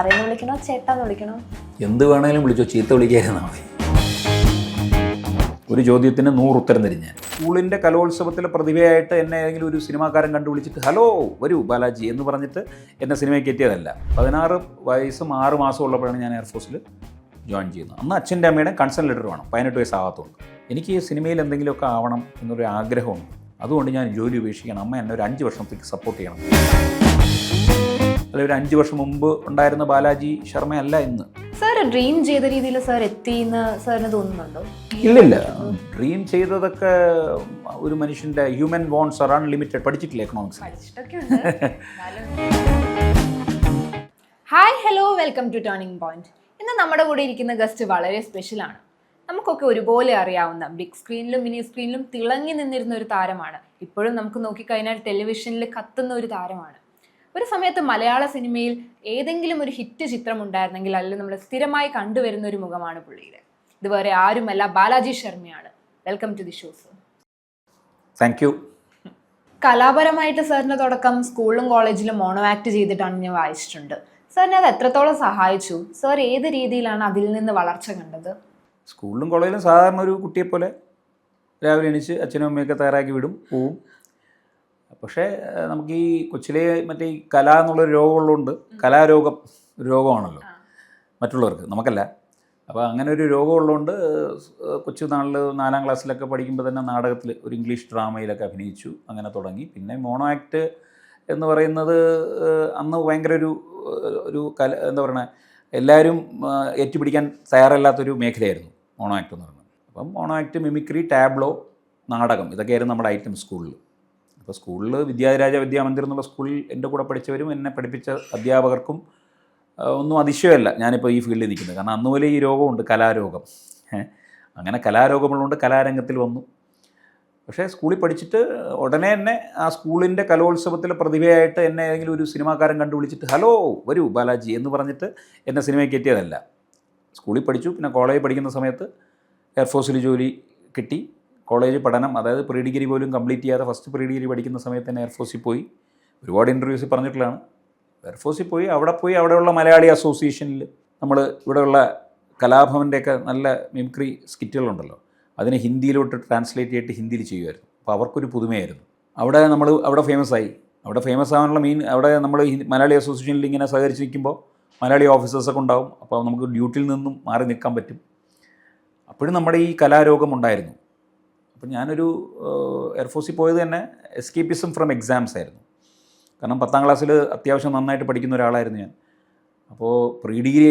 സാറേന്ന് വിളിക്കണോ? ചേട്ടാന്ന് വിളിക്കണോ? എന്ത് വേണേലും വിളിച്ചോ ചീത്ത വിളിക്കാതിരുന്നാൽ മതി. ഒരു ചോദ്യത്തിന് നൂറ് ഉത്തരം തരും ഞാൻ. സ്കൂളിന്റെ കലോത്സവത്തിലെ പ്രതിഭയായിട്ട് എന്നെ ഏതെങ്കിലും ഒരു സിനിമാക്കാരൻ കണ്ടു വിളിച്ചിട്ട് ഹലോ വരൂ ബാലാജി എന്ന് പറഞ്ഞിട്ട് എന്നെ സിനിമയ്ക്ക് എത്തിയതല്ല പതിനാറ് വയസ്സും ആറ് മാസം ഉള്ളപ്പോഴാണ് ഞാൻ എയർഫോഴ്സിൽ ജോയിൻ ചെയ്യുന്നത്. അന്ന് അച്ഛന്റെ അമ്മയുടെ കൺസേൺ ലെറ്റർ വേണം. പതിനെട്ട് വയസ്സാകാത്തതുകൊണ്ട് എനിക്ക് ഈ സിനിമയിൽ എന്തെങ്കിലുമൊക്കെ ആവണം എന്നൊരു ആഗ്രഹമുണ്ട്. അതുകൊണ്ട് ഞാൻ ജോലി ഉപേക്ഷിക്കണം അമ്മ എന്നെ ഒരു അഞ്ച് വർഷത്തേക്ക് സപ്പോർട്ട് ചെയ്യണം. അല്ല ഒരു അഞ്ച് വർഷം മുമ്പ് ഉണ്ടായിരുന്ന ബാലാജി ശർമ്മയല്ല ഇന്ന്. സാർ ഡ്രീം ചെയ്ത രീതിയിൽ സാർ എത്തിയെന്ന് സാറിന് തോന്നുന്നുണ്ടോ? ഇല്ലില്ല. ഡ്രീം ചെയ്തതൊക്കെ ഒരു മനുഷ്യന്റെ ഹ്യൂമൻ വോൺസ് ആർ അൺലിമിറ്റഡ് പഠിച്ചിട്ടില്ല economics hi hello welcome to turning point. ഇന്ന് നമ്മുടെ കൂടെ ഇരിക്കുന്ന ഗസ്റ്റ് വളരെ സ്പെഷ്യലാണ്. നമുക്കൊക്കെ ഒരുപോലെ അറിയാവുന്ന ബിഗ് സ്ക്രീനിലും മിനി സ്ക്രീനിലും തിളങ്ങി നിന്നിരുന്ന ഒരു താരമാണ്. ഇപ്പോഴും നമുക്ക് നോക്കിക്കഴിഞ്ഞാൽ ടെലിവിഷനിൽ കത്തുന്ന ഒരു താരമാണ്. ഒരു സമയത്ത് മലയാള സിനിമയിൽ ഏതെങ്കിലും ഒരു ഹിറ്റ് ചിത്രം ഉണ്ടായിരുന്നെങ്കിൽ അല്ലെങ്കിൽ നമ്മൾ സ്ഥിരമായി കണ്ടുവരുന്ന ഒരു മുഖമാണ് പുള്ളിയുടെ. ഇത് വേറെ ആരുമല്ല ബാലാജി ശർമ്മയാണ്. Welcome to the shows thank you കലാപരമായിട്ട് സാറിന് തുടക്കം സ്കൂളിലും കോളേജിലും മോണോ ആക്ട് ചെയ്തിട്ടാണ് ഞാൻ വായിച്ചിട്ടുണ്ട്. സാറിനെ അത് എത്രത്തോളം സഹായിച്ചു? സാർ ഏത് രീതിയിലാണ് അതിൽ നിന്ന് വളർച്ച കണ്ടത്? സ്കൂളിലും കോളേജിലും സാധാരണ ഒരു കുട്ടിയെപ്പോലെ രാവിലെ എണീച്ച് അച്ഛനും അമ്മയൊക്കെ തയ്യാറാക്കി വിടും പോവും. പക്ഷേ നമുക്ക് ഈ കൊച്ചിലെ മറ്റേ ഈ കല എന്നുള്ളൊരു രോഗമുള്ളതുകൊണ്ട് കലാരോഗം രോഗമാണല്ലോ. മറ്റുള്ളവർക്ക് നമുക്കല്ല. അപ്പോൾ അങ്ങനെ ഒരു രോഗമുള്ളതുകൊണ്ട് കൊച്ചു നാളിൽ നാലാം ക്ലാസ്സിലൊക്കെ പഠിക്കുമ്പോൾ തന്നെ നാടകത്തിൽ ഒരു ഇംഗ്ലീഷ് ഡ്രാമയിലൊക്കെ അഭിനയിച്ചു. അങ്ങനെ തുടങ്ങി. പിന്നെ മോണോ ആക്ട് എന്ന് പറയുന്നത് അന്ന് ഭയങ്കര ഒരു ഒരു കല എന്താ പറയുക എല്ലാവരും ഏറ്റുപിടിക്കാൻ തയ്യാറല്ലാത്തൊരു മേഖലയായിരുന്നു മോണോ ആക്ട് എന്ന് പറയുന്നത്. അപ്പം മോണോ ആക്ട് മിമിക്രി ടാബ്ലോ നാടകം ഇതൊക്കെയായിരുന്നു നമ്മുടെ ഐറ്റം സ്കൂളിൽ. അപ്പോൾ സ്കൂളിൽ വിദ്യാരാജ വിദ്യാമന്ദിർ എന്നുള്ള സ്കൂളിൽ എന്റെ കൂടെ പഠിച്ചവരും എന്നെ പഠിപ്പിച്ച അധ്യാപകർക്കും ഒന്നും അതിശയമല്ല. ഞാനിപ്പോൾ ഈ ഫീൽഡിൽ നിൽക്കുന്നത്. കാരണം അന്ന് പോലെ ഈ രോഗമുണ്ട് കലാരോഗം. അങ്ങനെ കലാരോഗമുള്ളതുകൊണ്ട് കലാരംഗത്തിൽ വന്നു. പക്ഷേ സ്കൂളിൽ പഠിച്ചിട്ട് ഉടനെ തന്നെ ആ സ്കൂളിന്റെ കലോത്സവത്തിലെ പ്രതിഭയായിട്ട് എന്നെ ഏതെങ്കിലും ഒരു സിനിമാക്കാരൻ കണ്ടു വിളിച്ചിട്ട് ഹലോ വരൂ ബാലാജി എന്ന് പറഞ്ഞിട്ട് എന്നെ സിനിമയിൽ കയറ്റിയതല്ല. സ്കൂളിൽ പഠിച്ചു. പിന്നെ കോളേജിൽ പഠിക്കുന്ന സമയത്ത് എയർഫോഴ്സിൽ ജോലി കിട്ടി. കോളേജ് പഠനം അതായത് പ്രീ ഡിഗ്രി പോലും കംപ്ലീറ്റ് ചെയ്യാതെ ഫസ്റ്റ് പ്രീ ഡിഗ്രി പഠിക്കുന്ന സമയത്ത് തന്നെ എയർഫോഴ്സിൽ പോയി. ഒരുപാട് ഇന്റർവ്യൂസിൽ പറഞ്ഞിട്ടുള്ളതാണ്. എയർഫോഴ്സിൽ പോയി അവിടെ പോയി അവിടെയുള്ള മലയാളി അസോസിയേഷനിൽ നമ്മൾ ഇവിടെയുള്ള കലാഭവന്റെയൊക്കെ നല്ല മിമിക്രി സ്കിറ്റുകളുണ്ടല്ലോ അതിനെ ഹിന്ദിയിലോട്ട് ട്രാൻസ്ലേറ്റ് ചെയ്തിട്ട് ഹിന്ദിയിൽ ചെയ്യുമായിരുന്നു. അപ്പോൾ അവർക്കൊരു പുതുമയായിരുന്നു. അവിടെ നമ്മൾ അവിടെ ഫേമസ് ആയി. അവിടെ ഫേമസ് ആവാനുള്ള മെയിൻ അവിടെ നമ്മൾ മലയാളി അസോസിയേഷനിൽ ഇങ്ങനെ സഹകരിച്ച് നിൽക്കുമ്പോൾ മലയാളി ഓഫീസേഴ്സൊക്കെ ഉണ്ടാവും. അപ്പോൾ നമുക്ക് ഡ്യൂട്ടിയിൽ നിന്നും മാറി നിൽക്കാൻ പറ്റും. അപ്പോഴും നമ്മുടെ ഈ കലാരോഗം ഉണ്ടായിരുന്നു. അപ്പം ഞാനൊരു എയർഫോഴ്സിൽ പോയത് തന്നെ എസ്കേപ്പിസം ഫ്രം എക്സാംസ് ആയിരുന്നു. കാരണം പത്താം ക്ലാസ്സിൽ അത്യാവശ്യം നന്നായിട്ട് പഠിക്കുന്ന ഒരാളായിരുന്നു ഞാൻ. അപ്പോൾ പ്രീ ഡിഗ്രി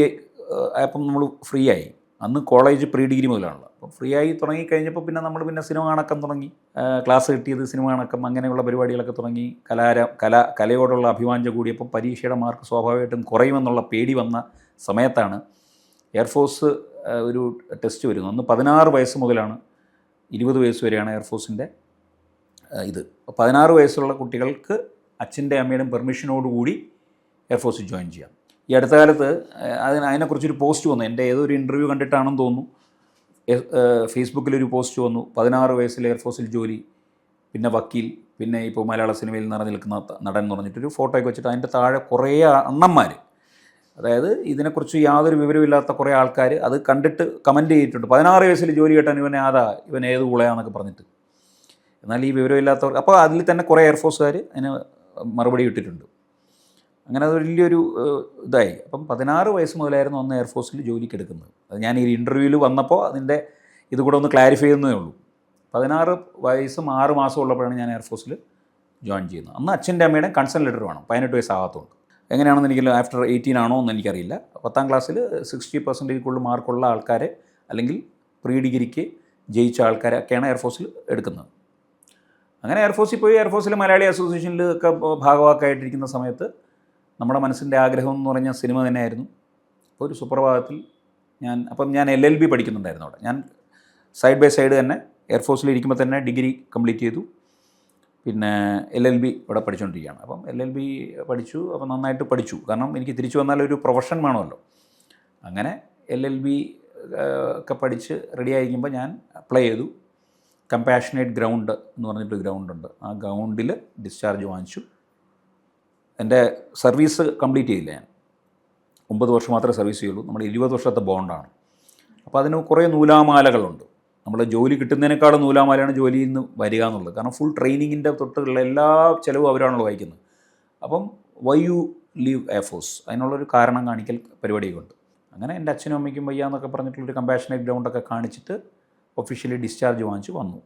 ആയപ്പം നമ്മൾ ഫ്രീ ആയി. അന്ന് കോളേജ് പ്രീ ഡിഗ്രി മുതലാണല്ലോ അപ്പോൾ ഫ്രീ ആയി തുടങ്ങി കഴിഞ്ഞപ്പോൾ പിന്നെ നമ്മൾ പിന്നെ സിനിമ കാണക്കം തുടങ്ങി. ക്ലാസ് കിട്ടിയത് സിനിമ കാണക്കം അങ്ങനെയുള്ള പരിപാടികളൊക്കെ തുടങ്ങി. കലാര കല കലയോടുള്ള അഭിവാഞ്ച കൂടിയപ്പോൾ പരീക്ഷയുടെ മാർക്ക് സ്വാഭാവികമായിട്ടും കുറയുമെന്നുള്ള പേടി വന്ന സമയത്താണ് എയർഫോഴ്സ് ഒരു ടെസ്റ്റ് വരുന്നത്. അന്ന് പതിനാറ് വയസ്സ് മുതലാണ് ഇരുപത് വയസ്സ് വരെയാണ് എയർഫോഴ്സിന്റെ ഇത്. പതിനാറ് വയസ്സുള്ള കുട്ടികൾക്ക് അച്ഛന്റെ അമ്മയുടെയും പെർമിഷനോടുകൂടി എയർഫോഴ്സിൽ ജോയിൻ ചെയ്യാം. ഈ അടുത്ത കാലത്ത് അതിന് അതിനെക്കുറിച്ചൊരു പോസ്റ്റ് വന്നു. എന്റെ ഏതോ ഒരു ഇന്റർവ്യൂ കണ്ടിട്ടാണെന്ന് തോന്നുന്നു. ഫേസ്ബുക്കിലൊരു പോസ്റ്റ് വന്നു. പതിനാറ് വയസ്സിൽ എയർഫോഴ്സിൽ ജോലി പിന്നെ വക്കീൽ പിന്നെ ഇപ്പോൾ മലയാള സിനിമയിൽ നിറഞ്ഞു നിൽക്കുന്ന നടൻ എന്ന് പറഞ്ഞിട്ടൊരു ഫോട്ടോയൊക്കെ വെച്ചിട്ട് അതിന്റെ താഴെ കുറേ അണ്ണന്മാർ അതായത് ഇതിനെക്കുറിച്ച് യാതൊരു വിവരമില്ലാത്ത കുറേ ആൾക്കാർ അത് കണ്ടിട്ട് കമന്റ് ചെയ്തിട്ടുണ്ട്. പതിനാറ് വയസ്സിൽ ജോലി കിട്ടാൻ ഇവൻ ആതാ ഇവൻ ഏത് കൂളയാന്നൊക്കെ പറഞ്ഞിട്ട്. എന്നാൽ ഈ വിവരമില്ലാത്തവർ അപ്പോൾ അതിൽ തന്നെ കുറേ എയർഫോഴ്സുകാർ അതിന് മറുപടി ഇട്ടിട്ടുണ്ട്. അങ്ങനെ അത് വലിയൊരു ഇതായി. അപ്പം പതിനാറ് വയസ്സ് മുതലായിരുന്നു അന്ന് എയർഫോഴ്സിൽ ജോലിക്ക് എടുക്കുന്നത്. അത് ഞാൻ ഈ ഇന്റർവ്യൂവിൽ വന്നപ്പോൾ അതിന്റെ ഇത് കൂടെ ഒന്ന് ക്ലാരിഫൈ ചെയ്യുന്നതേ ഉള്ളൂ. പതിനാറ് വയസ്സും ആറ് മാസം ഉള്ളപ്പോഴാണ് ഞാൻ എയർഫോഴ്സിൽ ജോയിൻ ചെയ്യുന്നത്. അന്ന് അച്ഛന്റെ അമ്മയുടെ കൺസേൺ ലെറ്റർ വേണം. പതിനെട്ട് വയസ്സാകത്തുണ്ട് എങ്ങനെയാണെന്ന് എനിക്ക് ആഫ്റ്റർ എയ്റ്റീൻ ആണോ എന്ന് എനിക്കറിയില്ല. പത്താം ക്ലാസ്സിൽ സിക്സ്റ്റി പെർസെന്റേജ് കൂടുതൽ മാർക്കുള്ള ആൾക്കാരെ അല്ലെങ്കിൽ പ്രീ ഡിഗ്രിക്ക് ജയിച്ച ആൾക്കാരൊക്കെയാണ് എയർഫോഴ്സിൽ എടുക്കുന്നത്. അങ്ങനെ എയർഫോഴ്സിൽ പോയി എയർഫോഴ്സിൽ മലയാളി അസോസിയേഷനിൽ ഒക്കെ ഭാഗവാക്കായിട്ടിരിക്കുന്ന സമയത്ത് നമ്മുടെ മനസ്സിന്റെ ആഗ്രഹം എന്ന് പറഞ്ഞ സിനിമ തന്നെയായിരുന്നു. ഒരു സുപ്രഭാതത്തിൽ ഞാൻ അപ്പം ഞാൻ എൽ എൽ ബി പഠിക്കുന്നുണ്ടായിരുന്നു അവിടെ. ഞാൻ സൈഡ് ബൈ സൈഡ് തന്നെ എയർഫോഴ്സിൽ ഇരിക്കുമ്പോൾ തന്നെ ഡിഗ്രി കംപ്ലീറ്റ് ചെയ്തു. പിന്നെ എൽ എൽ ബി ഇവിടെ പഠിച്ചുകൊണ്ടിരിക്കുകയാണ് അപ്പം എൽ എൽ ബി പഠിച്ചു അപ്പം നന്നായിട്ട് പഠിച്ചു. കാരണം എനിക്ക് തിരിച്ചു വന്നാൽ ഒരു പ്രൊഫഷൻ വേണമല്ലോ. അങ്ങനെ എൽ എൽ ബി ഒക്കെ പഠിച്ച് റെഡി ആയിരിക്കുമ്പോൾ ഞാൻ അപ്ലൈ ചെയ്തു. കമ്പാഷനേറ്റ് ഗ്രൗണ്ട് എന്ന് പറഞ്ഞിട്ട് ഗ്രൗണ്ട് ഉണ്ട്. ആ ഗ്രൗണ്ടിൽ ഡിസ്ചാർജ് വാങ്ങിച്ചു. എന്റെ സർവീസ് കംപ്ലീറ്റ് ചെയ്തില്ല ഞാൻ. ഒമ്പത് വർഷം മാത്രമേ സർവീസ് ചെയ്യുള്ളൂ. നമ്മുടെ ഇരുപത് വർഷത്തെ ബോണ്ടാണ് അപ്പോൾ അതിന് കുറേ നൂലാമാലകളുണ്ട്. നമ്മൾ ജോലി കിട്ടുന്നതിനേക്കാളും നൂലാമാലയാണ് ജോലിയിൽ നിന്ന് വരിക എന്നുള്ളത്. കാരണം ഫുൾ ട്രെയിനിങ്ങിന്റെ തൊട്ടുള്ള എല്ലാ ചിലവും അവരാണല്ലോ വഹിക്കുന്നത്. അപ്പം വൈ യു ലീവ് എഫോഴ്സ് അതിനുള്ളൊരു കാരണം കാണിക്കൽ പരിപാടിയൊക്കെ അങ്ങനെ എന്റെ അച്ഛനും അമ്മയ്ക്കും വയ്യ എന്നൊക്കെ പറഞ്ഞിട്ടുള്ളൊരു കമ്പാഷനേറ്റ് ഗ്രൗണ്ടൊക്കെ കാണിച്ചിട്ട് ഒഫീഷ്യലി ഡിസ്ചാർജ് വാങ്ങിച്ച് വന്നു.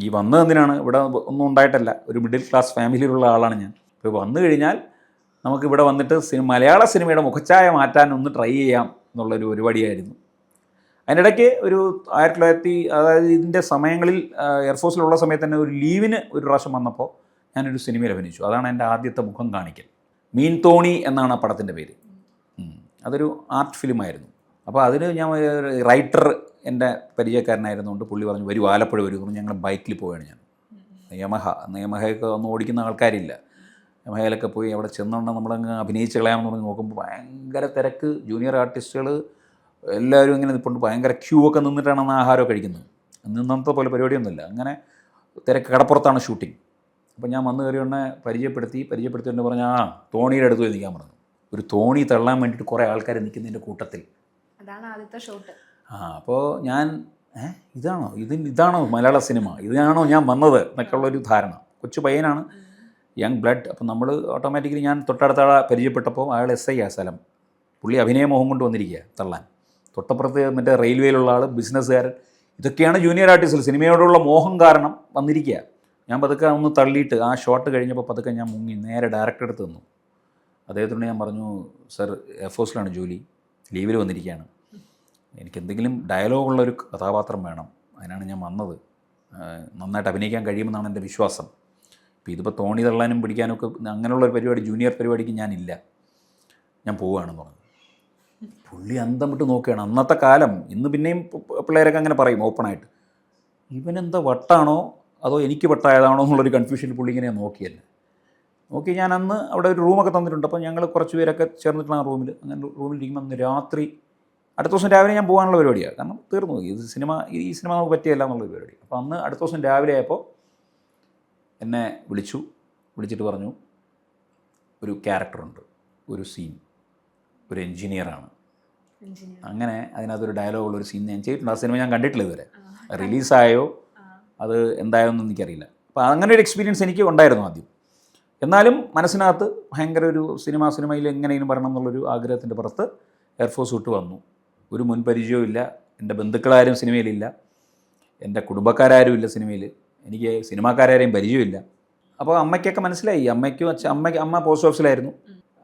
ഈ വന്നത് എന്തിനാണ്? ഇവിടെ ഒന്നും ഉണ്ടായിട്ടല്ല. ഒരു മിഡിൽ ക്ലാസ് ഫാമിലിയിലുള്ള ആളാണ് ഞാൻ. ഇപ്പോൾ വന്നു കഴിഞ്ഞാൽ നമുക്ക് ഇവിടെ വന്നിട്ട് മലയാള സിനിമയുടെ മുഖച്ഛായ മാറ്റാൻ ഒന്ന് ട്രൈ ചെയ്യാം എന്നുള്ളൊരു പരിപാടിയായിരുന്നു. അതിനിടയ്ക്ക് ഒരു ആയിരത്തി തൊള്ളായിരത്തി അതായത് ഇതിന്റെ സമയങ്ങളിൽ എയർഫോഴ്സിലുള്ള സമയത്ത് തന്നെ ഒരു ലീവിന് ഒരു പ്രാവശ്യം വന്നപ്പോൾ ഞാനൊരു സിനിമയിൽ അഭിനയിച്ചു. അതാണ് എന്റെ ആദ്യത്തെ മുഖം കാണിക്കൽ. മീൻ തോണി എന്നാണ് ആ പടത്തിന്റെ പേര്. അതൊരു ആർട്ട് ഫിലിമായിരുന്നു. അപ്പോൾ അതിന് ഞാൻ റൈറ്റർ എന്റെ പരിചയക്കാരനായിരുന്നുകൊണ്ട് പുള്ളി പറഞ്ഞു വരൂ ആലപ്പുഴ വരൂ പറഞ്ഞു ഞങ്ങൾ ബൈക്കിൽ പോവുകയാണ് ഞാൻ. നിയമഹ നിയമഹയൊക്കെ യമഹയൊക്കെ ഒന്നും ഓടിക്കുന്ന ആൾക്കാരില്ല. യമഹയിലൊക്കെ പോയി അവിടെ ചെന്നുകൊണ്ട് നമ്മളങ്ങ് അഭിനയിച്ച് കളയാമെന്ന് പറഞ്ഞ് നോക്കുമ്പോൾ ഭയങ്കര തിരക്ക്. ജൂനിയർ ആർട്ടിസ്റ്റുകൾ എല്ലാവരും ഇങ്ങനെ നിൽപ്പുണ്ട് ഭയങ്കര ക്യൂ ഒക്കെ നിന്നിട്ടാണ് അന്ന് ആഹാരമൊക്കെ കഴിക്കുന്നത്. നിന്നത്തെ പോലെ പരിപാടിയൊന്നുമില്ല. അങ്ങനെ തിരക്ക് കടപ്പുറത്താണ് ഷൂട്ടിംഗ് അപ്പോൾ ഞാൻ വന്ന് കയറി ഉടനെ പരിചയപ്പെടുത്തി പരിചയപ്പെടുത്തി എന്ന് പറഞ്ഞാൽ ആ തോണിയുടെ അടുത്ത് പോയി നിൽക്കാൻ പറഞ്ഞു. ഒരു തോണി തള്ളാൻ വേണ്ടിയിട്ട് കുറേ ആൾക്കാർ നിൽക്കുന്നതിന്റെ കൂട്ടത്തിൽ. അതാണ് ആദ്യത്തെ ഷോട്ട് ആ അപ്പോൾ ഞാൻ ഏഹ് ഇതാണോ? ഇത് ഇതാണോ മലയാള സിനിമ ഇതാണോ ഞാൻ വന്നത്? എന്നൊക്കെ ഉള്ളൊരു ധാരണ. കൊച്ചു പയ്യനാണ്. Young blood. അപ്പം നമ്മൾ ഓട്ടോമാറ്റിക്കലി ഞാൻ തൊട്ടടുത്ത ആളെ പരിചയപ്പെട്ടപ്പോൾ അയാൾ എസ് ഐ ആ സ്ഥലം. പുള്ളി അഭിനയമോഹം കൊണ്ട് വന്നിരിക്കുക തള്ളാൻ. തൊട്ടപ്പുറത്ത് മറ്റേ റെയിൽവേയിലുള്ള ആൾ ബിസിനസ്സുകാരൻ. ഇതൊക്കെയാണ് ജൂനിയർ ആർട്ടിസ്റ്റിൽ സിനിമയോടുള്ള മോഹം കാരണം വന്നിരിക്കുക. ഞാൻ പതുക്കെ ഒന്ന് തള്ളിയിട്ട് ആ ഷോട്ട് കഴിഞ്ഞപ്പോൾ പതുക്കെ ഞാൻ മുങ്ങി. നേരെ ഡയറക്ടർ അടുത്ത് തന്നു അദ്ദേഹത്തിനോട് ഞാൻ പറഞ്ഞു സർ എയർഫോഴ്സിലാണ് ജോലി. ലീവിൽ വന്നിരിക്കുകയാണ്. എനിക്ക് എന്തെങ്കിലും ഡയലോഗുള്ള ഒരു കഥാപാത്രം വേണം. അതിനാണ് ഞാൻ വന്നത്. നന്നായിട്ട് അഭിനയിക്കാൻ കഴിയുമെന്നാണ് എന്റെ വിശ്വാസം. ഇപ്പോൾ ഇതിപ്പോൾ തോണി തള്ളാനും പിടിക്കാനും ഒക്കെ അങ്ങനെയുള്ള ഒരു പരിപാടി ജൂനിയർ പരിപാടിക്ക് ഞാനില്ല. ഞാൻ പോവുകയാണെന്ന് പറഞ്ഞു. പുള്ളി അന്തം വിട്ട് നോക്കുകയാണ്. അന്നത്തെ കാലം. ഇന്ന് പിന്നെയും പിള്ളേരൊക്കെ അങ്ങനെ പറയും ഓപ്പണായിട്ട്. ഇവനെന്താ വട്ടാണോ? അതോ എനിക്ക് വട്ടായതാണോ എന്നുള്ളൊരു കൺഫ്യൂഷൻ പുള്ളി ഇങ്ങനെ നോക്കിയല്ലേ. നോക്കി ഞാൻ അന്ന് അവിടെ ഒരു റൂമൊക്കെ തന്നിട്ടുണ്ട്. അപ്പോൾ ഞങ്ങൾ കുറച്ച് പേരൊക്കെ ചേർന്നിട്ടാണ് ആ റൂമിൽ അങ്ങനെ റൂമിൽ ഇരിക്കുമ്പോൾ അന്ന് രാത്രി അടുത്ത ദിവസം രാവിലെ ഞാൻ പോകാനുള്ള പരിപാടിയാണ്. കാരണം തീർന്നു. ഇത് സിനിമ ഈ സിനിമ നമുക്ക് പറ്റിയല്ല എന്നുള്ള പരിപാടി. അപ്പോൾ അന്ന് അടുത്ത ദിവസം രാവിലെ ആയപ്പോൾ എന്നെ വിളിച്ചു. വിളിച്ചിട്ട് പറഞ്ഞു ഒരു ക്യാരക്ടറുണ്ട് ഒരു സീൻ ഒരു എൻജിനീയറാണ് അങ്ങനെ അതിനകത്തൊരു ഡയലോഗുള്ള ഒരു സീൻ ഞാൻ ചെയ്തിട്ടുണ്ട്. ആ സിനിമ ഞാൻ കണ്ടിട്ടില്ല ഇതുവരെ. റിലീസായോ അത് എന്തായോന്നും എനിക്കറിയില്ല. അപ്പോൾ അങ്ങനെ ഒരു എക്സ്പീരിയൻസ് എനിക്ക് ഉണ്ടായിരുന്നു ആദ്യം. എന്നാലും മനസ്സിനകത്ത് ഭയങ്കര ഒരു സിനിമ സിനിമയിൽ എങ്ങനെയും വരണം എന്നുള്ളൊരു ആഗ്രഹത്തിന്റെ പുറത്ത് എയർഫോഴ്സ് വിട്ട് വന്നു. ഒരു മുൻപരിചയവും ഇല്ല. എന്റെ ബന്ധുക്കളാരും സിനിമയിലില്ല എന്റെ കുടുംബക്കാരും ഇല്ല സിനിമയിൽ എനിക്ക് സിനിമാക്കാരെയും പരിചയമില്ല അപ്പോൾ അമ്മയ്ക്കൊക്കെ മനസ്സിലായി. അമ്മയ്ക്കും അച്ഛൻ അമ്മയ്ക്ക് അമ്മ പോസ്റ്റ് ഓഫീസിലായിരുന്നു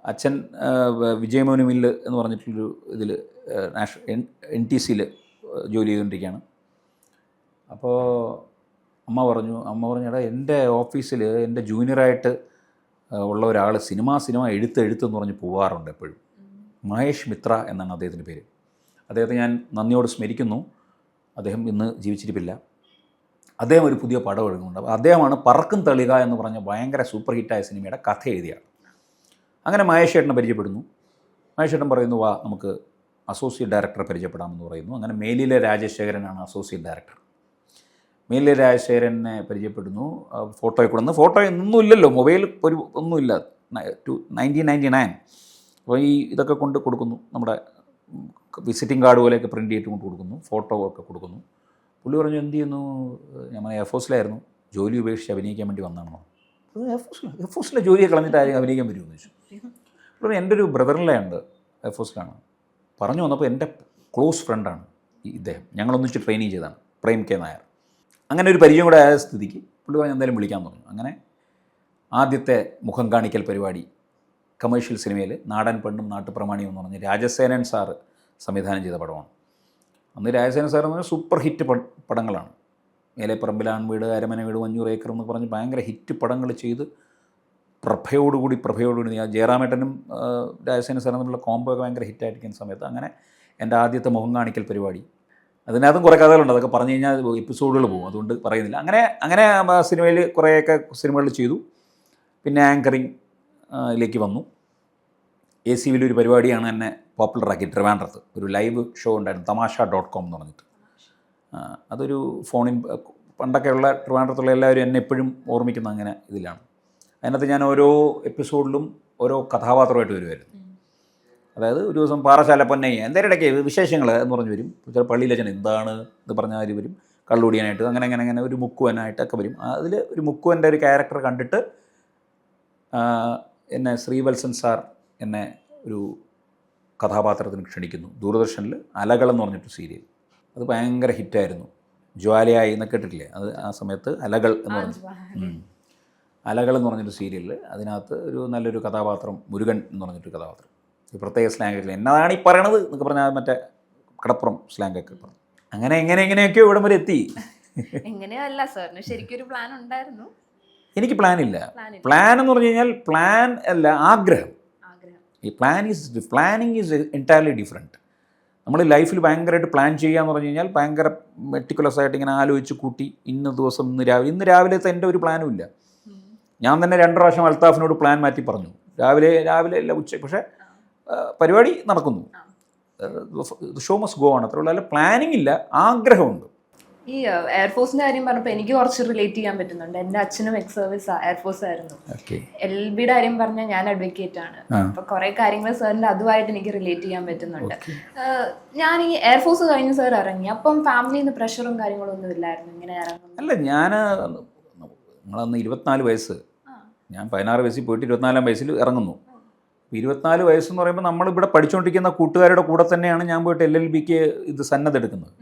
അച്ഛൻ ആ, മില്ല് എന്ന് പറഞ്ഞിട്ടുള്ളൊരു ഇതിൽ നാഷ എൻ ടി സിയിൽ ജോലി ചെയ്തുകൊണ്ടിരിക്കുകയാണ്. അപ്പോൾ അമ്മ പറഞ്ഞു അമ്മ പറഞ്ഞു എന്റെ ഓഫീസിൽ എന്റെ ജൂനിയറായിട്ട് ഉള്ള ഒരാൾ സിനിമ സിനിമ എഴുത്ത് എന്ന് പറഞ്ഞ് പോവാറുണ്ട് എപ്പോഴും. മഹേഷ് മിത്ര എന്നാണ് അദ്ദേഹത്തിന്റെ പേര്. അദ്ദേഹത്തെ ഞാൻ നന്ദിയോട് സ്മരിക്കുന്നു. അദ്ദേഹം ഇന്ന് ജീവിച്ചിരിപ്പില്ല. അദ്ദേഹം ഒരു പുതിയ പടം എഴുതുന്നുണ്ട് അദ്ദേഹമാണ് പറക്കും തെളിക എന്ന് പറഞ്ഞ ഭയങ്കര സൂപ്പർ ഹിറ്റായ സിനിമയുടെ കഥ എഴുതിയാണ് അങ്ങനെ മഹേഷേട്ടനെ പരിചയപ്പെടുന്നു. മഹേഷേട്ടൻ പറയുന്നു വാ നമുക്ക് അസോസിയേറ്റ് ഡയറക്ടറെ പരിചയപ്പെടാമെന്ന് പറയുന്നു. അങ്ങനെ മേലിലെ രാജശേഖരനാണ് അസോസിയേറ്റ് ഡയറക്ടർ മേലിലെ രാജശേഖരനെ പരിചയപ്പെടുന്നു. ഫോട്ടോയിൽ ഫോട്ടോയെ കൊടുന്ന് ഫോട്ടോ ഒന്നും ഇല്ലല്ലോ. മൊബൈൽ ഒരു ഒന്നുമില്ല ടു നയന്റീൻ നയന്റി നയൻ അപ്പോൾ ഈ ഇതൊക്കെ കൊണ്ട് കൊടുക്കുന്നു. നമ്മുടെ വിസിറ്റിംഗ് കാർഡ് പോലെയൊക്കെ പ്രിന്റ് ചെയ്തിട്ട് കൊണ്ട് കൊടുക്കുന്നു. ഫോട്ടോ ഒക്കെ കൊടുക്കുന്നു. പുള്ളി പറഞ്ഞു എന്ത് ചെയ്യുന്നു? ഞാൻ എയർഫോഴ്സിലായിരുന്നു ജോലി ഉപേക്ഷിച്ച് അഭിനയിക്കാൻ വേണ്ടി വന്നതാണോ? എയർഫോഴ്സിൽ എയർഫോഴ്സിലെ ജോലിയെ കളഞ്ഞിട്ട് ആരെയും അഭിനയിക്കാൻ പറ്റുമെന്ന് ചോദിച്ചു. അപ്പോൾ എന്റെ ഒരു ബ്രദറിലെ ഉണ്ട് എയർഫോഴ്സിലാണ് പറഞ്ഞു വന്നപ്പോൾ എന്റെ ക്ലോസ് ഫ്രണ്ടാണ് ഇദ്ദേഹം. ഞങ്ങളൊന്നിച്ച് ട്രെയിനിങ് ചെയ്തതാണ് പ്രേം കെ നായർ. അങ്ങനെ ഒരു പരിചയം കൂടെ ആയ സ്ഥിതിക്ക് പുള്ളി പറഞ്ഞ് എന്തായാലും വിളിക്കാൻ പറഞ്ഞു. അങ്ങനെ ആദ്യത്തെ മുഖം കാണിക്കൽ പരിപാടി കമേഴ്ഷ്യൽ സിനിമയിൽ നാടൻ പെണ്ണും നാട്ടുപ്രമാണിയും എന്ന് പറഞ്ഞ് രാജസേനൻ സാറ് സംവിധാനം ചെയ്ത പടമാണ്. അന്ന് രാജസേനൻ സാർ എന്ന് പറഞ്ഞാൽ സൂപ്പർ ഹിറ്റ് പടങ്ങളാണ്. മേലെ പറമ്പിലാൺ വീട് അരമന വീട് അഞ്ഞൂറ് ഏക്കർ എന്ന് പറഞ്ഞ് ഭയങ്കര ഹിറ്റ് പടങ്ങൾ ചെയ്ത് പ്രഭയോടുകൂടി പ്രഭയോടുകൂടി ഞാൻ ജയറാമേട്ടനും രാജസേന സാറും തമ്മിലുള്ള കോംബോ ഒക്കെ ഭയങ്കര ഹിറ്റായിരിക്കുന്ന സമയത്ത് അങ്ങനെ എന്റെ ആദ്യത്തെ മുഖം കാണിക്കൽ പരിപാടി. അതിനകത്തും കുറേ കഥകളുണ്ട്. അതൊക്കെ പറഞ്ഞു കഴിഞ്ഞാൽ എപ്പിസോഡുകൾ പോകും. അതുകൊണ്ട് പറയുന്നില്ല. അങ്ങനെ അങ്ങനെ സിനിമയിൽ കുറേയൊക്കെ സിനിമകളിൽ ചെയ്തു. പിന്നെ ആങ്കറിങ് ലേക്ക് വന്നു. എ സി വിലൊരു പരിപാടിയാണ് എന്നെ പോപ്പുലറാക്കി ട്രിവാൻഡ്രത്ത്. ഒരു ലൈവ് ഷോ ഉണ്ടായിരുന്നു. തമാശ ഡോട്ട് കോം എന്ന് പറഞ്ഞിട്ട്. അതൊരു ഫോണിൻ പണ്ടൊക്കെയുള്ള ട്രിവാൻഡ്രത്തുള്ള എല്ലാവരും എന്നെ എപ്പോഴും ഓർമ്മിക്കുന്ന അങ്ങനെ ഇതിലാണ്. അതിനകത്ത് ഞാൻ ഓരോ എപ്പിസോഡിലും ഓരോ കഥാപാത്രമായിട്ട് വരുമായിരുന്നു അതായത് ഒരു ദിവസം പാറശാല പൊന്നയ്യ എന്തേലും ഇടയ്ക്ക് വിശേഷങ്ങൾ എന്ന് പറഞ്ഞ് വരും. ചില പള്ളിയിലച്ഛൻ എന്താണ് എന്ന് പറഞ്ഞാൽ അവർ വരും. കള്ളുടിയാനായിട്ട് അങ്ങനെ അങ്ങനെ അങ്ങനെ ഒരു മുക്കുവനായിട്ടൊക്കെ വരും. അതിൽ ഒരു മുക്കുവന്റെ ഒരു ക്യാരക്ടർ കണ്ടിട്ട് എന്നെ ശ്രീവത്സൻ സാർ എന്നെ ഒരു കഥാപാത്രത്തിന് ക്ഷണിക്കുന്നു. ദൂരദർശനിൽ അലകൾ എന്ന് പറഞ്ഞിട്ട് സീരിയൽ അത് ഭയങ്കര ഹിറ്റായിരുന്നു ജ്വാലയായി എന്നൊക്കെ കേട്ടിട്ടില്ലേ? അത് ആ സമയത്ത് അലകൾ എന്ന് പറഞ്ഞു. അലകൾ എന്ന് പറഞ്ഞൊരു സീരിയലിൽ അതിനകത്ത് ഒരു നല്ലൊരു കഥാപാത്രം മുരുകൻ എന്ന് പറഞ്ഞിട്ടൊരു കഥാപാത്രം. ഈ പ്രത്യേക സ്ലാങ്ങിൽ എന്നതാണ് ഈ പറയണത് എന്നൊക്കെ പറഞ്ഞാൽ മറ്റേ കടപ്പുറം സ്ലാങ്ങൊക്കെ പറഞ്ഞു. അങ്ങനെ എങ്ങനെ എങ്ങനെയൊക്കെയോ ഇവിടം വരെ എത്തി. എങ്ങനെയല്ല സാറിന് ശരിക്കും ഒരു പ്ലാൻ ഉണ്ടായിരുന്നു. എനിക്ക് പ്ലാൻ ഇല്ല. പ്ലാൻ എന്ന് പറഞ്ഞു കഴിഞ്ഞാൽ പ്ലാൻ അല്ല ആഗ്രഹം. ഈ plan is planning is entirely different നമ്മൾ ലൈഫിൽ ഭയങ്കരമായിട്ട് പ്ലാൻ ചെയ്യുക എന്ന് പറഞ്ഞു കഴിഞ്ഞാൽ ഭയങ്കര മെറ്റിക്കുലസ് ആയിട്ട് ഇങ്ങനെ ആലോചിച്ച് കൂട്ടി ഇന്ന ദിവസം ഇന്ന് രാവിലെ ഇന്ന് രാവിലത്തെ എന്റെ ഒരു പ്ലാനും ഇല്ല. ഞാൻ തന്നെ രണ്ട് പ്രാവശ്യം അൽത്താഫിനോട് പ്ലാൻ മാറ്റി പറഞ്ഞു. രാവിലെ രാവിലെ അല്ല ഉച്ച പക്ഷേ പരിപാടി നടക്കുന്നു. ഷോ മസ് ഗോ ആണ്. അത്ര അല്ല പ്ലാനിങ് ഇല്ല ആഗ്രഹമുണ്ട്. ഈ എയർഫോഴ്സിന്റെ കാര്യം പറഞ്ഞപ്പോൾ എനിക്ക് കുറച്ച് റിലേറ്റ് ചെയ്യാൻ പറ്റുന്നുണ്ട്. എന്റെ അച്ഛനും എക്സ് സർവീസ് എയർഫോഴ്സ് ആയിരുന്നു. എൽ ബിയുടെ കാര്യം പറഞ്ഞാൽ ഞാൻ അഡ്വക്കേറ്റ് ആണ്. അപ്പൊ കുറെ കാര്യങ്ങൾ സാറിന്റെ അതുമായിട്ട് എനിക്ക് റിലേറ്റ് ചെയ്യാൻ പറ്റുന്നുണ്ട്. ഞാൻ ഈ എയർഫോഴ്സ് കഴിഞ്ഞ് സാർ ഇറങ്ങി. അപ്പം ഫാമിലിയിൽ നിന്ന് പ്രഷറും കാര്യങ്ങളും ഒന്നും ഇല്ലായിരുന്നു. ഇങ്ങനെ ഇറങ്ങുന്നു. അല്ല ഞാൻ നമ്മളന്ന് ഇരുപത്തിനാല് വയസ്സ്. ഞാൻ പതിനാറ് വയസ്സിൽ പോയിട്ട് ഇരുപത്തിനാലാം വയസ്സിൽ ഇറങ്ങുന്നു. ഇരുപത്തിനാല് വയസ്സെന്ന് പറയുമ്പോൾ നമ്മളിവിടെ പഠിച്ചുകൊണ്ടിരിക്കുന്ന കൂട്ടുകാരുടെ കൂടെ തന്നെയാണ് ഞാൻ പോയിട്ട് എൽ എൽ ബിക്ക് ഇത് സന്നദ്ധ എടുക്കുന്നത്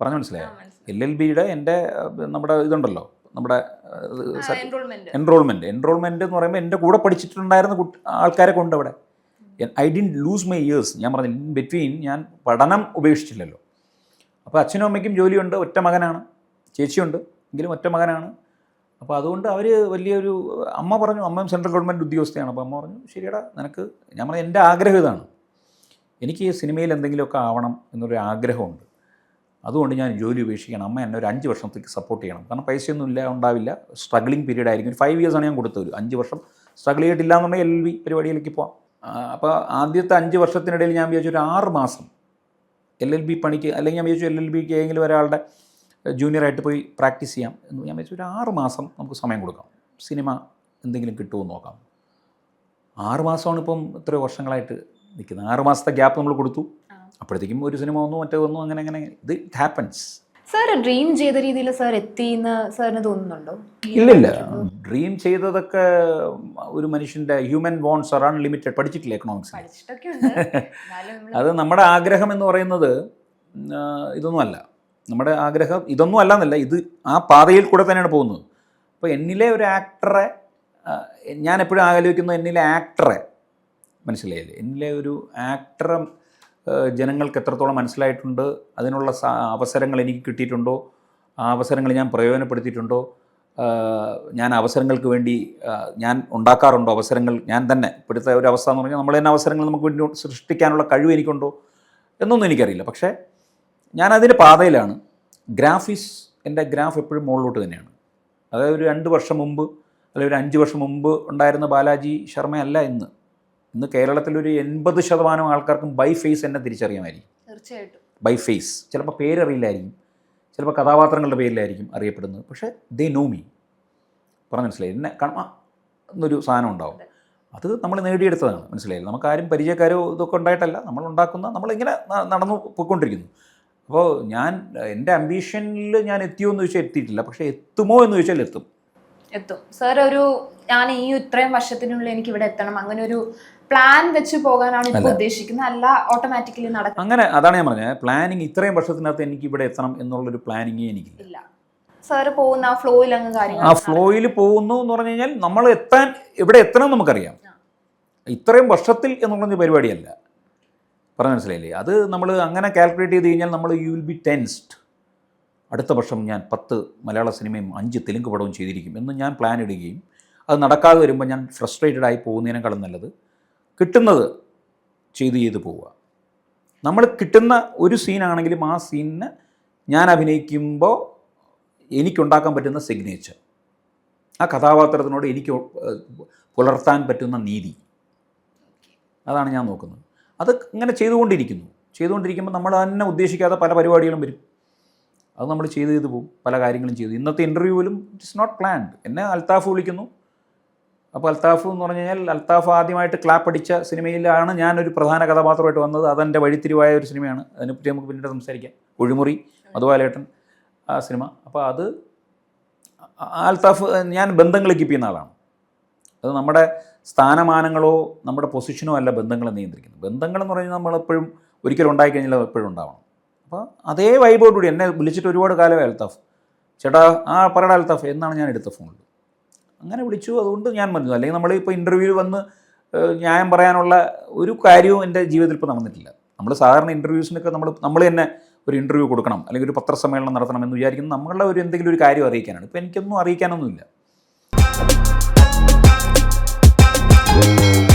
പറഞ്ഞു മനസ്സിലായോ. എൽ എൽ ബിയുടെ എന്റെ നമ്മുടെ ഇതുണ്ടല്ലോ നമ്മുടെ എൻറോൾമെന്റ് എൻറോൾമെന്റ് എൻറോൾമെന്റ് എൻറോൾമെന്റ് എന്ന് പറയുമ്പോൾ എന്റെ കൂടെ പഠിച്ചിട്ടുണ്ടായിരുന്ന ആൾക്കാരെ കൊണ്ട് അവിടെ I didn't lose my years ഞാൻ പറഞ്ഞു ഇൻ ബിറ്റ്വീൻ ഞാൻ പഠനം ഉപേക്ഷിച്ചില്ലല്ലോ. അപ്പോൾ അച്ഛനും അമ്മയ്ക്കും ജോലിയുണ്ട് ഒറ്റ മകനാണ് ചേച്ചിയുണ്ട് എങ്കിലും ഒറ്റ മകനാണ്. അപ്പോൾ അതുകൊണ്ട് അവർ വലിയൊരു അമ്മ പറഞ്ഞു അമ്മയും സെൻട്രൽ ഗവൺമെന്റ് ഉദ്യോഗസ്ഥയാണ്. അപ്പോൾ അമ്മ പറഞ്ഞു ശരിയടാ നിനക്ക് ഞാൻ പറഞ്ഞു എന്റെ ആഗ്രഹം ഇതാണ്. എനിക്ക് ഈ സിനിമയിൽ എന്തെങ്കിലുമൊക്കെ ആവണം എന്നൊരു ആഗ്രഹമുണ്ട്. അതുകൊണ്ട് ഞാൻ ജോലി ഉപേക്ഷിക്കണം. അമ്മ എന്നെ ഒരു അഞ്ച് വർഷത്തേക്ക് സപ്പോർട്ട് ചെയ്യണം. കാരണം പൈസയൊന്നും ഇല്ല ഉണ്ടാവില്ല. സ്ട്രഗ്ലിംഗ് പീരീഡ് ആയിരിക്കും. ഒരു ഫൈവ് ഇയേഴ്സാണ് ഞാൻ കൊടുത്തത്. അഞ്ച് വർഷം സ്ട്രഗിൾ ചെയ്തിട്ടില്ല എന്നുണ്ടെങ്കിൽ എൽ വി പരിപാടിയിലേക്ക് പോവാം. അപ്പോൾ ആദ്യത്തെ അഞ്ച് വർഷത്തിനിടയിൽ ഞാൻ വിചാരിച്ചു ഒരു ആറ് മാസം എൽ എൽ ബി പണിക്ക് അല്ലെങ്കിൽ ഞാൻ വിചാരിച്ചു എൽ എൽ ബിക്ക് ഏതെങ്കിലും ഒരാളുടെ ജൂനിയറായിട്ട് പോയി പ്രാക്ടീസ് ചെയ്യാം എന്ന് ഞാൻ വിചാരിച്ചു. ഒരു ആറ് മാസം നമുക്ക് സമയം കൊടുക്കാം. സിനിമ എന്തെങ്കിലും കിട്ടുമോ എന്ന് നോക്കാം. ആറ് മാസമാണ് ഇപ്പം ഇത്രയോ വർഷങ്ങളായിട്ട് നിൽക്കുന്നത്. ആറ് മാസത്തെ ഗ്യാപ്പ് നമ്മൾ കൊടുത്തു. അപ്പോഴത്തേക്കും ഒരു സിനിമ വന്നു മറ്റേ വന്നു അങ്ങനെ അങ്ങനെ. ഇത് ഇറ്റ് ഹാപ്പൻസ് സാർ ഡ്രീം ചെയ്ത രീതിയിൽ സാർ എത്തിയെന്ന് സാറിന് തോന്നുന്നുണ്ടോ? ഇല്ലില്ല ഡ്രീം ചെയ്തതൊക്കെ ഒരു മനുഷ്യന്റെ ഹ്യൂമൻ ബോൺസ് ആർ അൺലിമിറ്റഡ് പഠിച്ചിട്ടില്ല എക്കണോമിക്സ് അത് നമ്മുടെ ആഗ്രഹം എന്ന് പറയുന്നത് ഇതൊന്നും അല്ല. ഇതൊന്നുമല്ല നമ്മുടെ ആഗ്രഹം ഇതൊന്നും അല്ല എന്നല്ല ഇത് ആ പാതയിൽ കൂടെ തന്നെയാണ് പോകുന്നത്. അപ്പോൾ എന്നിലെ ഒരു ആക്ടറെ ഞാൻ എപ്പോഴും ആലോചിക്കുന്നു എന്നിലെ ആക്ടറെ മനസ്സിലായില്ലേ? എന്നിലെ ഒരു ആക്ടറെ ജനങ്ങൾക്ക് എത്രത്തോളം മനസ്സിലായിട്ടുണ്ട് അതിനുള്ള അവസരങ്ങൾ എനിക്ക് കിട്ടിയിട്ടുണ്ടോ ആ അവസരങ്ങൾ ഞാൻ പ്രയോജനപ്പെടുത്തിയിട്ടുണ്ടോ ഞാൻ അവസരങ്ങൾക്ക് വേണ്ടി ഞാൻ ഉണ്ടാക്കാറുണ്ടോ അവസരങ്ങൾ ഞാൻ തന്നെ ഇപ്പോഴത്തെ ഒരു അവസ്ഥ എന്ന് പറഞ്ഞാൽ നമ്മൾ തന്നെ അവസരങ്ങൾ നമുക്ക് വേണ്ടി സൃഷ്ടിക്കാനുള്ള കഴിവ് എനിക്കുണ്ടോ എന്നൊന്നും എനിക്കറിയില്ല. പക്ഷേ ഞാൻ അതിന്റെ പാതയിലാണ്. ഗ്രാഫിസ് എന്റെ ഗ്രാഫ് എപ്പോഴും മുകളിലോട്ട് തന്നെയാണ്. അതായത് ഒരു രണ്ട് വർഷം മുമ്പ് അല്ലെങ്കിൽ ഒരു അഞ്ച് വർഷം മുമ്പ് ഉണ്ടായിരുന്ന ബാലാജി ശർമ്മയല്ല ഇന്ന്. ഇന്ന് കേരളത്തിലൊരു എൺപത് ശതമാനം ആൾക്കാർക്കും ബൈ ഫേസ് എന്നെ തിരിച്ചറിയാമായിരിക്കും. തീർച്ചയായിട്ടും. ബൈ ഫേസ് ചിലപ്പോൾ പേരറിയില്ലായിരിക്കും. ചിലപ്പോൾ കഥാപാത്രങ്ങളുടെ പേരിലായിരിക്കും അറിയപ്പെടുന്നത്. പക്ഷേ ദേ നോ മീ പറഞ്ഞു മനസ്സിലായി? എന്നെ കണ. എന്നൊരു സാധനം ഉണ്ടാവും. അത്. നമ്മൾ നേടിയെടുത്തതാണ്. മനസ്സിലായില്ല? നമുക്കാരും പരിചയക്കാരോ ഇതൊക്കെ ഉണ്ടായിട്ടല്ല. നമ്മൾ ഉണ്ടാക്കുന്ന നമ്മളിങ്ങനെ നടന്നു പോയിക്കൊണ്ടിരിക്കുന്നു. അപ്പോൾ ഞാൻ എന്റെ അംബീഷനിൽ ഞാൻ എത്തിയോ എന്ന് ചോദിച്ചാൽ എത്തിയിട്ടില്ല. പക്ഷേ എത്തുമോ എന്ന് ചോദിച്ചാൽ എത്തും. എത്തും. സാർ ഒരു ഞാൻ ഈ ഇത്രയും വർഷത്തിനുള്ളിൽ എനിക്ക് ഇവിടെ എത്തണം. അങ്ങനെ ഒരു പ്ലാൻ വെച്ച് പോകാനാണ് ഇപ്പോൾ ഉദ്ദേശിക്കുന്നത്. അല്ല ഓട്ടോമാറ്റിക്കലി നടക്കും. അങ്ങനെ അതാണ് ഞാൻ പറഞ്ഞത്. പ്ലാനിങ് ഇത്രയും വർഷത്തിനകത്ത് എനിക്ക് ഇവിടെ എത്തണം എന്നുള്ളൊരു എനിക്ക് ഇല്ല. സാറ് പോകുന്ന ആ ഫ്ലോയിൽ അങ്ങ് ആ ഫ്ലോയിൽ പോകുന്നു എന്ന് പറഞ്ഞു കഴിഞ്ഞാൽ നമ്മൾ എത്താൻ ഇവിടെ എത്തണം എന്ന് നമുക്കറിയാം. ഇത്രയും വർഷത്തിൽ എന്നുള്ള പരിപാടിയല്ല. പറഞ്ഞ മനസ്സിലായില്ലേ? അത് നമ്മൾ അങ്ങനെ കാൽക്കുലേറ്റ് ചെയ്ത് കഴിഞ്ഞാൽ നമ്മൾ യു വിൽ ബി ടെൻസ്ഡ് അടുത്ത വർഷം ഞാൻ പത്ത് മലയാള സിനിമയും അഞ്ച് തെലുങ്ക് പടവും ചെയ്തിരിക്കും എന്ന് ഞാൻ പ്ലാൻ ഇടുകയും അത് നടക്കാതെ വരുമ്പോൾ ഞാൻ ഫ്രസ്ട്രേറ്റഡ് ആയി പോകുന്നതിനേക്കാളും നല്ലത് കിട്ടുന്നത് ചെയ്ത് ചെയ്ത് പോവുക. നമ്മൾ കിട്ടുന്ന ഒരു സീനാണെങ്കിലും ആ സീനിന് ഞാൻ അഭിനയിക്കുമ്പോൾ എനിക്കുണ്ടാക്കാൻ പറ്റുന്ന സിഗ്നേച്ചർ ആ കഥാപാത്രത്തിനോട് എനിക്ക് പുലർത്താൻ പറ്റുന്ന നീതി. അതാണ് ഞാൻ നോക്കുന്നത്. അത് ഇങ്ങനെ ചെയ്തുകൊണ്ടിരിക്കുന്നു. ചെയ്തുകൊണ്ടിരിക്കുമ്പോൾ നമ്മൾ തന്നെ ഉദ്ദേശിക്കാതെ പല പരിപാടികളും വരും. അത് നമ്മൾ ചെയ്ത് ചെയ്ത് പോകും പല കാര്യങ്ങളും ചെയ്തു. ഇന്നത്തെ ഇന്റർവ്യൂവിലും ഇറ്റ്സ് നോട്ട് പ്ലാൻഡ് എന്നെ അൽത്താഫ് വിളിക്കുന്നു. അപ്പോൾ അൽത്താഫ് എന്ന് പറഞ്ഞു കഴിഞ്ഞാൽ അൽത്താഫ് ആദ്യമായിട്ട് ക്ലാപ്പ് അടിച്ച സിനിമയിലാണ് ഞാനൊരു പ്രധാന കഥാപാത്രമായിട്ട് വന്നത്. അതെന്റെ വഴിത്തിരിവായ ഒരു സിനിമയാണ്. അതിനെപ്പറ്റി നമുക്ക് പിന്നീട് സംസാരിക്കാം. ഒഴിമുറി മധുവാലേട്ടൻ ആ സിനിമ. അപ്പോൾ അത് അൽത്താഫ് ഞാൻ ബന്ധങ്ങൾ കീപ്പ് ചെയ്യുന്ന ആളാണ്. അത് നമ്മുടെ സ്ഥാനമാനങ്ങളോ നമ്മുടെ പൊസിഷനോ അല്ല ബന്ധങ്ങളെ നിയന്ത്രിക്കുന്നത്. ബന്ധങ്ങളെന്ന് പറഞ്ഞാൽ നമ്മളെപ്പോഴും ഒരിക്കലും ഉണ്ടായിക്കഴിഞ്ഞാൽ എപ്പോഴും ഉണ്ടാവണം. അപ്പോൾ അതേ വൈബോടുകൂടി എന്നെ വിളിച്ചിട്ട് ഒരുപാട് കാലമായി അൽത്താഫ് ചേട്ടാ ആ പറയടാ അൽത്താഫ് എന്നാണ് ഞാൻ എടുത്ത ഫോണിൽ അങ്ങനെ വിളിച്ചു അതുകൊണ്ട് ഞാൻ പറഞ്ഞു അല്ലെങ്കിൽ നമ്മൾ ഇപ്പോൾ ഇന്റർവ്യൂവിൽ വന്ന് ന്യായം പറയാനുള്ള ഒരു കാര്യവും എന്റെ ജീവിതത്തിൽ ഇപ്പോൾ നടന്നിട്ടില്ല. നമ്മൾ സാധാരണ ഇന്റർവ്യൂസിനൊക്കെ നമ്മൾ നമ്മൾ തന്നെ ഒരു ഇന്റർവ്യൂ കൊടുക്കണം അല്ലെങ്കിൽ ഒരു പത്രസമ്മേളനം നടത്തണം എന്ന് വിചാരിക്കുന്നത് നമ്മളുടെ ഒരു എന്തെങ്കിലും ഒരു കാര്യം അറിയിക്കാനാണ്. ഇപ്പോൾ എനിക്കൊന്നും അറിയിക്കാനൊന്നുമില്ല. Thank you.